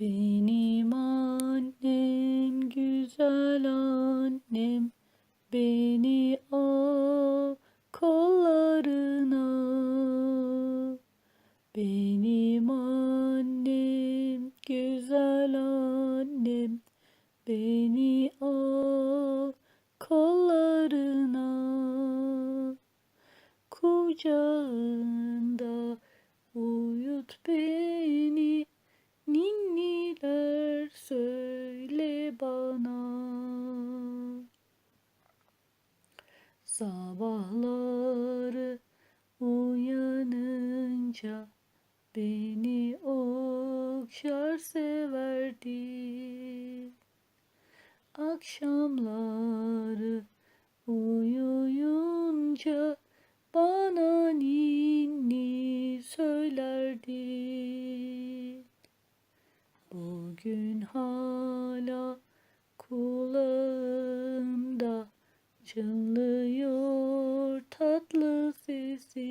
Benim annem güzel annem beni al kollarına. Benim annem güzel annem beni al kollarına. Kucağında bana. Sabahları uyanınca beni okşar severdi. Akşamları uyuyunca çınlıyor tatlı sesi.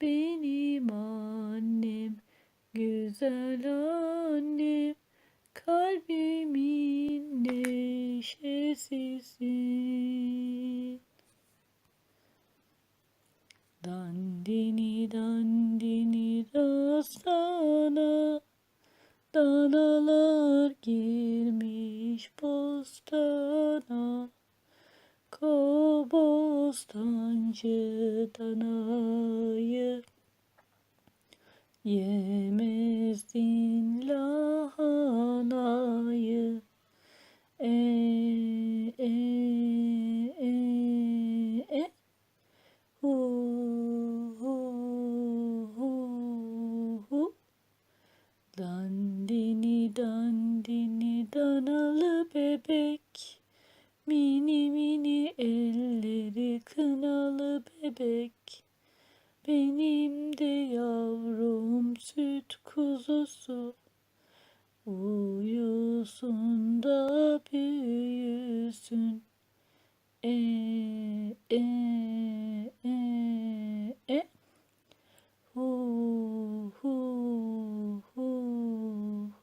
Benim annem, güzel annem, kalbimin neşesisin. Dandini dandini dastana Danalar girmiş bostana Kobostancı danayı Yemezdin lahanayı E e e e Hu hu hu hu Dandini dandini danalı bebek Mini mini elleri kınalı bebek. Benim de yavrum süt kuzusu. Uyusun da büyüsün. E e e e Hu hu hu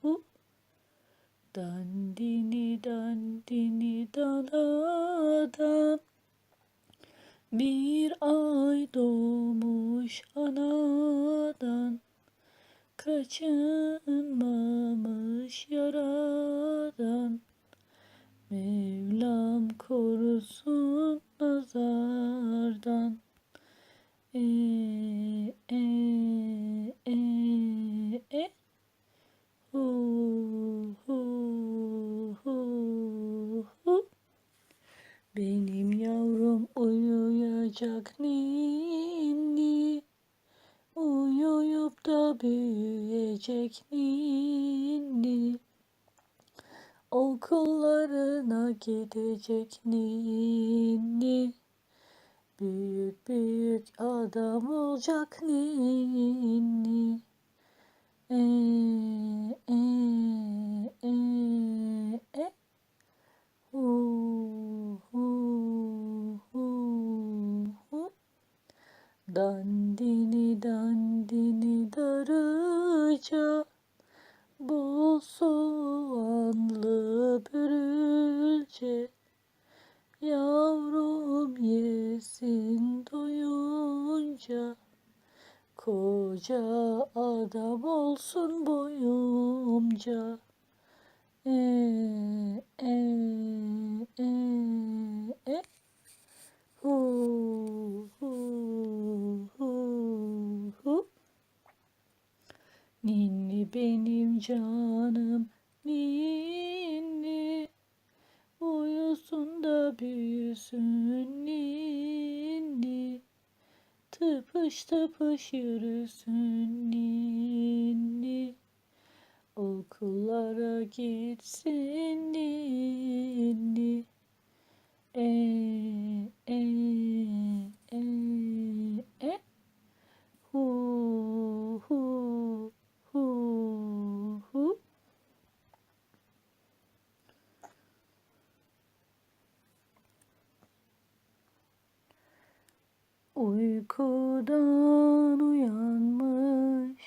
hu Dandini dandini danadan Bir ay doğmuş anadan Kaçınmamış yaradan Mevlam korusun nazardan e e e e hu hu hu hu benim yavrum uyuyacak ninni uyuyup da büyüyecek ninni okullarına gidecek ninni Büyük büyük adam olacak ninni. E, e, e, e. Hu, hu, hu. Dandini dandini darıca Bol soğanlı börülce. Yavrum yesin doyunca Koca adam olsun boyumca e, e, e, e. Hu, hu, hu, hu. Ninni benim canım ninni. Uyusun da büyüsün ninni. Tıpış tıpış yürüsün ninni. Okullara gitsin ninni. E e e e Hu hu hu hu Uykudan uyanmış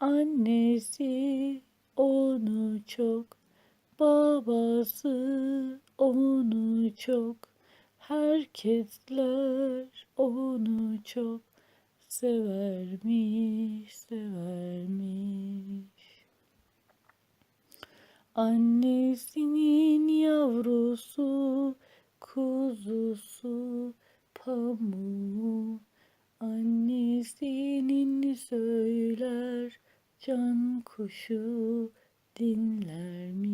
Annesi onu çok, babası onu çok, herkesler onu çok severmiş, severmiş. Annesinin yavrusu, kuzusu, pamuğu. Annesinin söyler, can kuşu dinlermiş.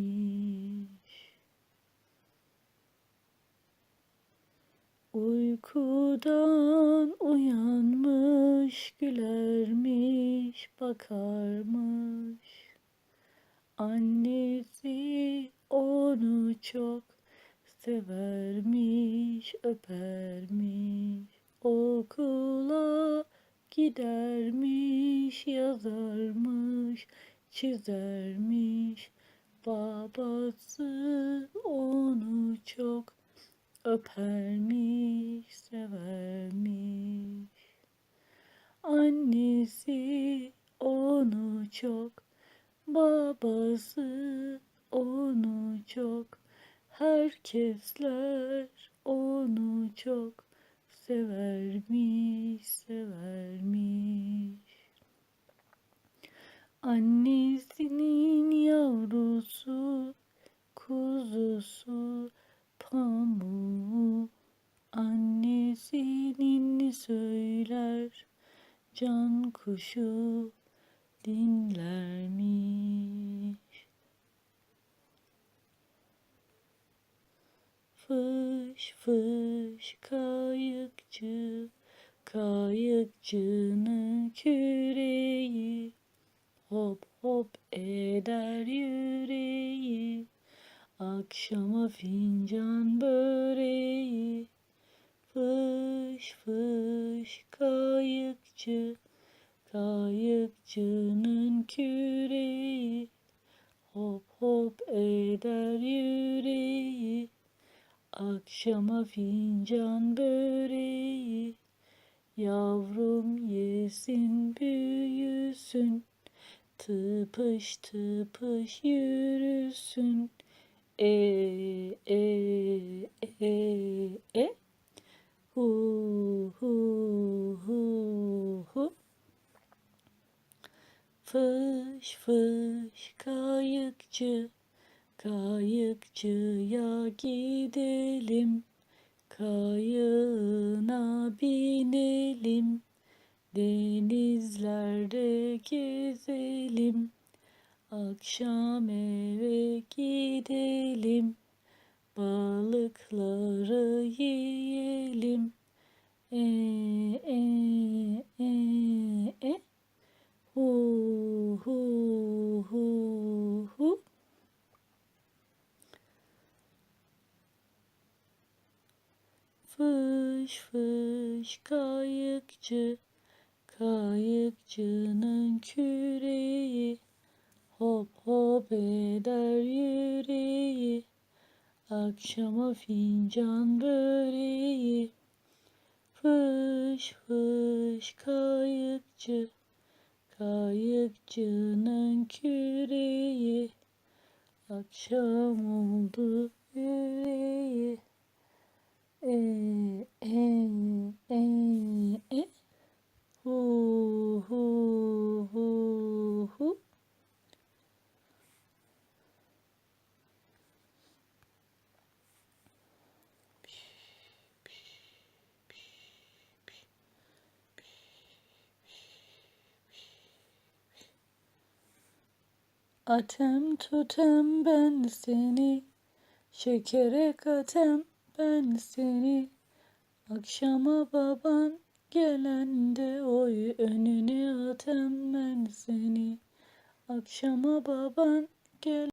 Uykudan uyanmış, gülermiş, bakarmış. Annesi onu çok severmiş, öpermiş. Okula gidermiş, yazarmış, çizermiş. Babası onu çok öpermiş, severmiş. Annesi onu çok, babası onu çok, herkesler onu çok severmiş, severmiş. Annesinin yavrusu, kuzusu, pamuğu. Annesinin söyler, can kuşu dinlermiş. Fış fış kayıkçı, kayıkçının küreği. Hop hop eder yüreği. Akşama fincan böreği. Fış fış kayıkçı Kayıkçının küreği. Hop hop eder yüreği Akşama fincan böreği Yavrum yesin büyüsün. Tıpış tıpış yürüsün. E e e e. Hu hu denizlerde gezelim Akşam eve gidelim, balıkları yiyelim. E e e e. Hu hu hu hu. Fış fış kayıkçı, kayıkçının küreği Hop hop eder yüreği. Akşama fincan böreği Fış fış kayıkçı. Kayıkçının küreği Akşam oldu yüreği. E, e, e, e. Hu hu hu hu Atem tutem ben seni, şekere katem ben seni. Akşama baban gelende oy önüne atem ben seni. Akşama baban gel.